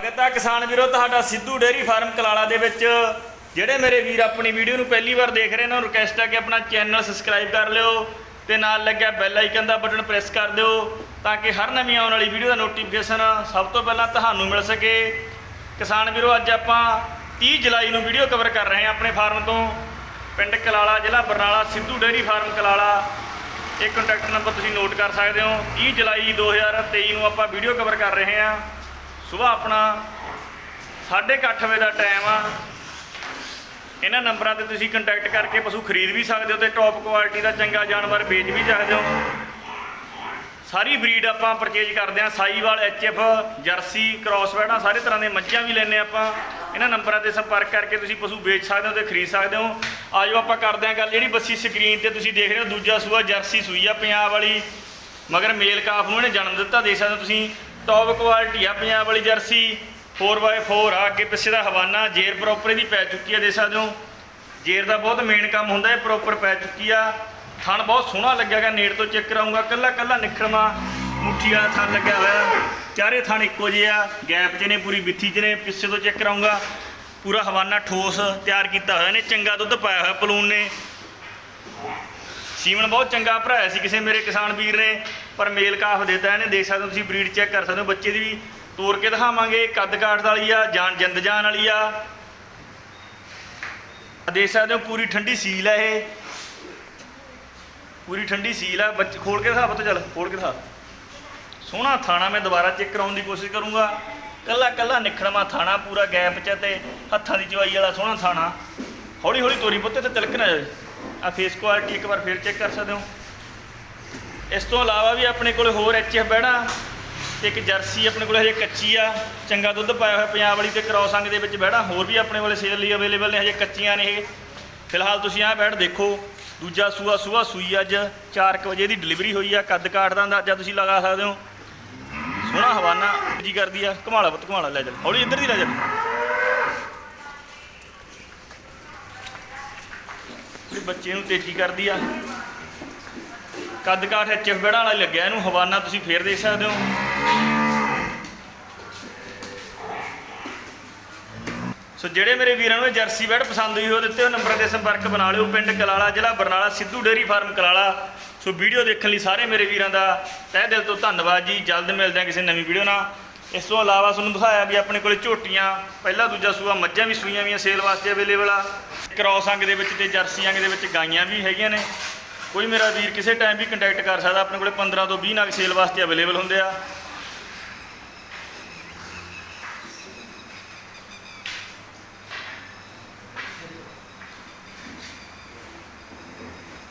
ਸਵਾਗਤ ਹੈ ਕਿਸਾਨ ਵੀਰੋ, ਤੁਹਾਡਾ ਸਿੱਧੂ ਡੇਅਰੀ ਫਾਰਮ ਕਲਾਲਾ ਦੇ ਵਿੱਚ। ਜਿਹੜੇ ਮੇਰੇ ਵੀਰ ਆਪਣੀ ਵੀਡੀਓ ਨੂੰ ਪਹਿਲੀ ਵਾਰ ਦੇਖ ਰਹੇ ਨੇ, ਉਹਨਾਂ ਨੂੰ ਰਿਕਵੈਸਟ ਹੈ ਕਿ ਆਪਣਾ ਚੈਨਲ ਸਬਸਕ੍ਰਾਈਬ ਕਰ ਲਿਓ ਤੇ ਨਾਲ ਲੱਗਿਆ ਬੈਲ ਆਈਕਨ ਦਾ ਬਟਨ ਪ੍ਰੈਸ ਕਰ ਦਿਓ ਤਾਂ ਕਿ ਹਰ ਨਵੀਂ ਆਉਣ ਵਾਲੀ ਵੀਡੀਓ ਦਾ ਨੋਟੀਫਿਕੇਸ਼ਨ ਸਭ ਤੋਂ ਪਹਿਲਾਂ ਤੁਹਾਨੂੰ ਮਿਲ ਸਕੇ। ਕਿਸਾਨ ਵੀਰੋ, ਅੱਜ ਆਪਾਂ 30 ਜੁਲਾਈ ਨੂੰ ਵੀਡੀਓ ਕਵਰ ਕਰ ਰਹੇ ਹਾਂ ਆਪਣੇ ਫਾਰਮ ਤੋਂ। ਪਿੰਡ ਕਲਾਲਾ, ਜ਼ਿਲ੍ਹਾ ਬਰਨਾਲਾ, ਸਿੱਧੂ ਡੇਅਰੀ ਫਾਰਮ ਕਲਾਲਾ। ਇਹ ਕੰਟੈਕਟ ਨੰਬਰ ਤੁਸੀਂ ਨੋਟ ਕਰ ਸਕਦੇ ਹੋ। 30 ਜੁਲਾਈ 2023 ਨੂੰ ਆਪਾਂ ਵੀਡੀਓ ਕਵਰ ਕਰ ਰਹੇ ਹਾਂ। ਸਵੇਰ ਆਪਣਾ 8:30 ਵਜੇ ਦਾ ਟਾਈਮ ਆ। ਇਹਨਾਂ ਨੰਬਰਾਂ ਤੇ ਤੁਸੀਂ ਕੰਟੈਕਟ ਕਰਕੇ ਪਸ਼ੂ ਖਰੀਦ ਵੀ ਸਕਦੇ ਹੋ ਤੇ ਟੌਪ ਕੁਆਲਿਟੀ ਦਾ ਚੰਗਾ ਜਾਨਵਰ ਵੇਚ ਵੀ ਸਕਦੇ ਹੋ। ਸਾਰੀ ਬਰੀਡ ਆਪਾਂ ਪਰਚੇਜ ਕਰਦੇ ਹਾਂ। ਸਾਈਵਾਲ ਐਚਐਫ ਜਰਸੀ ਕ੍ਰਾਸ ਬੈਡਾਂ ਸਾਰੇ ਤਰ੍ਹਾਂ ਦੇ ਮੱਝਾਂ ਵੀ ਲੈਨੇ ਆਪਾਂ। ਇਹਨਾਂ ਨੰਬਰਾਂ ਤੇ ਸੰਪਰਕ ਕਰਕੇ ਤੁਸੀਂ ਪਸ਼ੂ ਵੇਚ ਸਕਦੇ ਹੋ ਤੇ ਖਰੀਦ ਸਕਦੇ ਹੋ। ਆਜੋ ਆਪਾਂ ਕਰਦੇ ਹਾਂ ਗੱਲ। ਜਿਹੜੀ ਬੱਸੀ ਸਕਰੀਨ ਤੇ ਤੁਸੀਂ ਦੇਖ ਰਹੇ ਹੋ, ਦੂਜਾ ਸੂਆ ਜਰਸੀ ਸੂਈ ਆ, ਪੰਜਾਬ ਵਾਲੀ। ਮਗਰ ਮੇਲ ਕਾਫ ਨੂੰ ਇਹਨੇ ਜਨਮ ਦਿੱਤਾ, ਦੇਖ ਸਕਦੇ ਹੋ ਤੁਸੀਂ। ਟੌਪ ਕੁਆਲਿਟੀ ਆ ਪੰਜਾਬ ਵਾਲੀ ਜਰਸੀ। 4x4 ਆ, ਅੱਗੇ ਪਿੱਛੇ ਦਾ ਹਵਾਨਾ। ਜੇਰ ਪ੍ਰੋਪਰ ਇਹਦੀ ਪੈ ਚੁੱਕੀ ਆ, ਦੇਖ ਸਕਦੇ ਹੋ। ਜੇਰ ਦਾ ਬਹੁਤ ਮੇਨ ਕੰਮ ਹੁੰਦਾ ਹੈ ਪ੍ਰੋਪਰ ਪੈ ਚੁੱਕੀ ਆ। ਥਣ ਬਹੁਤ ਸੋਹਣਾ ਲੱਗਿਆਗਾ, ਨੇੜ ਤੋਂ ਚੈੱਕ ਕਰਾਉਂਗਾ ਕੱਲਾ ਕੱਲਾ ਨਿਖੜਵਾ ਮੁੱਠੀ ਵਾਲਾ ਥਣ ਲੱਗਿਆ ਹੋਇਆ। ਚਾਰੇ ਥਣ ਇੱਕੋ ਜਿਹੇ ਆ ਗੈਪ 'ਚ ਨੇ, ਪੂਰੀ ਬਿੱਥੀ 'ਚ ਨੇ, ਪਿੱਛੇ ਤੋਂ ਚੈੱਕ ਕਰਾਉਂਗਾ ਪੂਰਾ ਹਵਾਨਾ ਠੋਸ ਤਿਆਰ ਕੀਤਾ ਹੋਇਆ ਨੇ, ਚੰਗਾ ਦੁੱਧ ਪਾਇਆ ਹੋਇਆ, ਪਲੂਨ ਨੇ। ਸੀਮਨ ਬਹੁਤ ਚੰਗਾ ਭਰਾਇਆ ਸੀ ਕਿਸੇ ਮੇਰੇ ਕਿਸਾਨ ਵੀਰ ਨੇ ਪਰ ਮੇਲ ਕਾਫ ਦਿੱਤਾ ਇਹਨੇ ਦੇਖ ਸਕਦੇ ਹੋ ਤੁਸੀਂ ਬਰੀਡ ਚੈੱਕ ਕਰ ਸਕਦੇ ਹੋ। ਬੱਚੇ ਦੀ ਵੀ ਤੋੜ ਕੇ ਦਿਖਾਵਾਂਗੇ। ਕੱਦ ਕਾਠ ਵਾਲੀ ਆ, ਜਾਨ ਜਿੰਦ ਜਾਨ ਵਾਲੀ ਆ। ਦੇਖ ਸਕਦੇ ਹੋ, ਪੂਰੀ ਠੰਡੀ ਸੀਲ ਆ ਇਹ। ਪੂਰੀ ਠੰਡੀ ਸੀਲ ਆ। ਬੱਚ, ਖੋਲ ਕੇ ਦਿਖਾ ਪੁੱਤ ਚੱਲ, ਖੋਲ ਕੇ ਦਿਖਾ। ਸੋਹਣਾ ਥਾਣਾ ਮੈਂ ਦੁਬਾਰਾ ਚੈੱਕ ਕਰਾਉਣ ਦੀ ਕੋਸ਼ਿਸ਼ ਕਰੂੰਗਾ। ਕੱਲਾ ਕੱਲਾ ਨਿਖੜਵਾ ਥਾਣਾ, ਪੂਰਾ ਗੈਪ ਚ ਤੇ ਹੱਥਾਂ ਦੀ ਚਵਾਈ ਵਾਲਾ ਸੋਹਣਾ ਥਾਣਾ। ਹੌਲੀ ਹੌਲੀ ਤੋਰੀ ਪੁੱਤੇ ਤੇ ਤਿਲਕ ਨਾ ਜਾਵੇ। ਆ ਫੇਸ ਕੁਆਲਿਟੀ ਇੱਕ ਵਾਰ ਫਿਰ ਚੈੱਕ ਕਰ ਸਕਦੇ ਹੋ। ਇਸ ਤੋਂ ਇਲਾਵਾ ਵੀ ਆਪਣੇ ਕੋਲ ਹੋਰ ਐਚਐਫ ਬੈੜਾ ਤੇ ਇੱਕ ਜਰਸੀ ਆਪਣੇ ਕੋਲ ਹਜੇ ਕੱਚੀ ਆ, ਚੰਗਾ ਦੁੱਧ ਪਾਇਆ ਹੋਇਆ ਪੰਜਾਬ ਵਾਲੀ ਤੇ ਕ੍ਰੋਸ ਅੰਗ ਦੇ ਵਿੱਚ ਬੈੜਾ, ਹੋਰ ਵੀ ਆਪਣੇ ਕੋਲ ਸੇਲ ਲਈ ਅਵੇਲੇਬਲ ਨੇ, ਹਜੇ ਕੱਚੀਆਂ ਨੇ ਇਹ। ਫਿਲਹਾਲ ਤੁਸੀਂ ਆਹ ਬੈੜ ਦੇਖੋ, ਦੂਜਾ ਸੂਆ ਸੂਆ ਸੂਈ ਅੱਜ 4:00 ਵਜੇ ਦੀ ਡਿਲੀਵਰੀ ਹੋਈ ਆ, ਕੱਦ ਕਾਠ ਦਾ ਅੰਦਾਜ਼ਾ ਤੁਸੀਂ ਲਗਾ ਸਕਦੇ ਹੋ। ਸੋਹਣਾ ਹਵਾਨਾ, ਜੀ ਕਰਦੀ ਆ, ਘਮਾਲਾ ਪੁੱਤ, ਘਮਾਲਾ ਲੈ ਚੱਲ। ਹੌਲੀ ਇੱਧਰ ਦੀ ਲੈ ਚੱਲ। ਬੱਚੇ ਨੂੰ ਤੇਜ਼ੀ ਕਰਦੀ ਆ। ਕੱਦ ਕਾਠ ਐਚਐਫ ਬੈੜਾਂ ਵਾਲਾ ਲੱਗਿਆ ਇਹਨੂੰ, ਹਵਾਨਾ ਤੁਸੀਂ ਫੇਰ ਦੇਖ ਸਕਦੇ ਹੋ। ਸੋ ਜਿਹੜੇ ਮੇਰੇ ਵੀਰਾਂ ਨੂੰ ਜਰਸੀ ਬੈਡ ਪਸੰਦ ਹੋਈ ਹੋ ਦਿੱਤੇ ਉਹ ਨੰਬਰ ਤੇ ਸੰਪਰਕ ਬਣਾ ਲਿਓ, ਪਿੰਡ ਕਲਾਲਾ, ਜ਼ਿਲ੍ਹਾ Barnala, Sidhu dairy farm Kalala. So video ਦੇਖਣ ਲਈ ਸਾਰੇ ਮੇਰੇ ਵੀਰਾਂ ਦਾ ਤਹਿ ਦਿਲ ਤੋਂ ਧੰਨਵਾਦ ਜੀ। ਜਲਦ ਮਿਲਦੇ ਹਾਂ ਕਿਸੇ ਨਵੀਂ ਵੀਡੀਓ ਨਾਲ। ਇਸ ਤੋਂ ਇਲਾਵਾ ਤੁਹਾਨੂੰ ਦਿਖਾਇਆ ਵੀ ਆਪਣੇ ਕੋਲੇ ਝੋਟੀਆਂ, ਪਹਿਲਾ ਦੂਜਾ ਸੂਆ, ਮੱਝਾਂ ਵੀ ਸੂਈਆਂ ਵੀਆਂ ਸੇਲ ਵਾਸਤੇ ਅਵੇਲੇਬਲ ਆ। ਕ੍ਰੋਸ ਅੰਗ ਦੇ ਵਿੱਚ ਤੇ ਜਰਸੀ ਅੰਗ ਦੇ ਵਿੱਚ ਗਾਈਆਂ ਵੀ ਹੈਗੀਆਂ ਨੇ। ਕੋਈ ਮੇਰਾ ਵੀਰ ਕਿਸੇ ਟਾਈਮ ਵੀ ਕੰਟੈਕਟ ਕਰ ਸਕਦਾ, ਆਪਣੇ ਕੋਲੇ 15 ਤੋਂ 20 ਨਗ ਸੇਲ ਵਾਸਤੇ ਅਵੇਲੇਬਲ ਹੁੰਦੇ ਆ।